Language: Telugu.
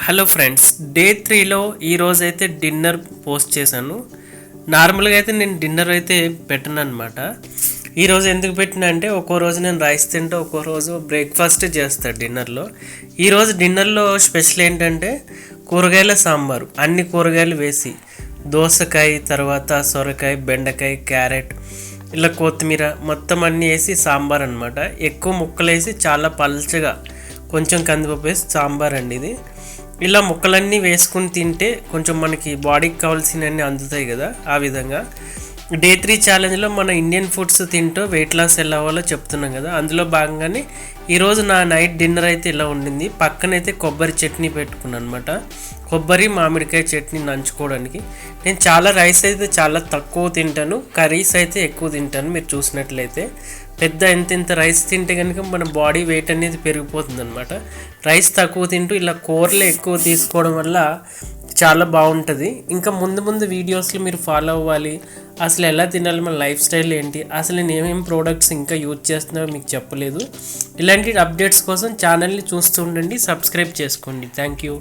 హలో ఫ్రెండ్స్ డే త్రీలో ఈరోజు అయితే డిన్నర్ పోస్ట్ చేశాను. నార్మల్గా అయితే నేను డిన్నర్ అయితే పెట్టను అనమాట ఈరోజు ఎందుకు పెట్టినా అంటే ఒక్కో రోజు నేను రైస్ తింటే ఒక్కో రోజు బ్రేక్ఫాస్ట్ చేస్తాను డిన్నర్లో. ఈరోజు డిన్నర్లో స్పెషల్ ఏంటంటే కూరగాయల సాంబారు. అన్ని కూరగాయలు వేసి దోసకాయ తర్వాత సొరకాయ బెండకాయ క్యారెట్ ఇలా కొత్తిమీర మొత్తం అన్నీ వేసి సాంబార్ అనమాట ఎక్కువ ముక్కలు వేసి చాలా పల్చగా కొంచెం కందిపప్పు వేసి సాంబార్ అండి ఇది. ఇలా ముక్కలన్నీ వేసుకుని తింటే కొంచెం మనకి బాడీకి కావాల్సినవన్నీ అందుతాయి కదా ఆ విధంగా. డే త్రీ ఛాలెంజ్లో మన ఇండియన్ ఫుడ్స్ తింటూ వెయిట్ లాస్ ఎలా అవ్వాలో చెప్తున్నాం కదా. అందులో భాగంగానే ఈరోజు నా నైట్ డిన్నర్ అయితే ఇలా ఉండింది. పక్కనైతే కొబ్బరి చట్నీ పెట్టుకున్నాను అనమాట కొబ్బరి మామిడికాయ చట్నీ నంచుకోవడానికి. నేను చాలా రైస్ అయితే చాలా తక్కువ తింటాను. కర్రీస్ అయితే ఎక్కువ తింటాను మీరు చూసినట్లయితే. పెద్ద ఎంత ఇంత రైస్ తింటే కనుక మన బాడీ వెయిట్ అనేది పెరిగిపోతుంది అనమాట రైస్ తక్కువ తింటూ ఇలా కూరలు ఎక్కువ తీసుకోవడం వల్ల చాలా బాగుంటుంది. ఇంకా ముందు ముందు వీడియోస్లో మీరు ఫాలో అవ్వాలి. అసలు ఎలా తినాలి మన లైఫ్ స్టైల్ ఏంటి అసలు నేను ఏమేమి ప్రోడక్ట్స్ ఇంకా యూజ్ చేస్తున్నారో మీకు చెప్పలేదు. ఇలాంటి అప్డేట్స్ కోసం ఛానల్ని చూస్తూ ఉండండి సబ్స్క్రైబ్ చేసుకోండి. Thank you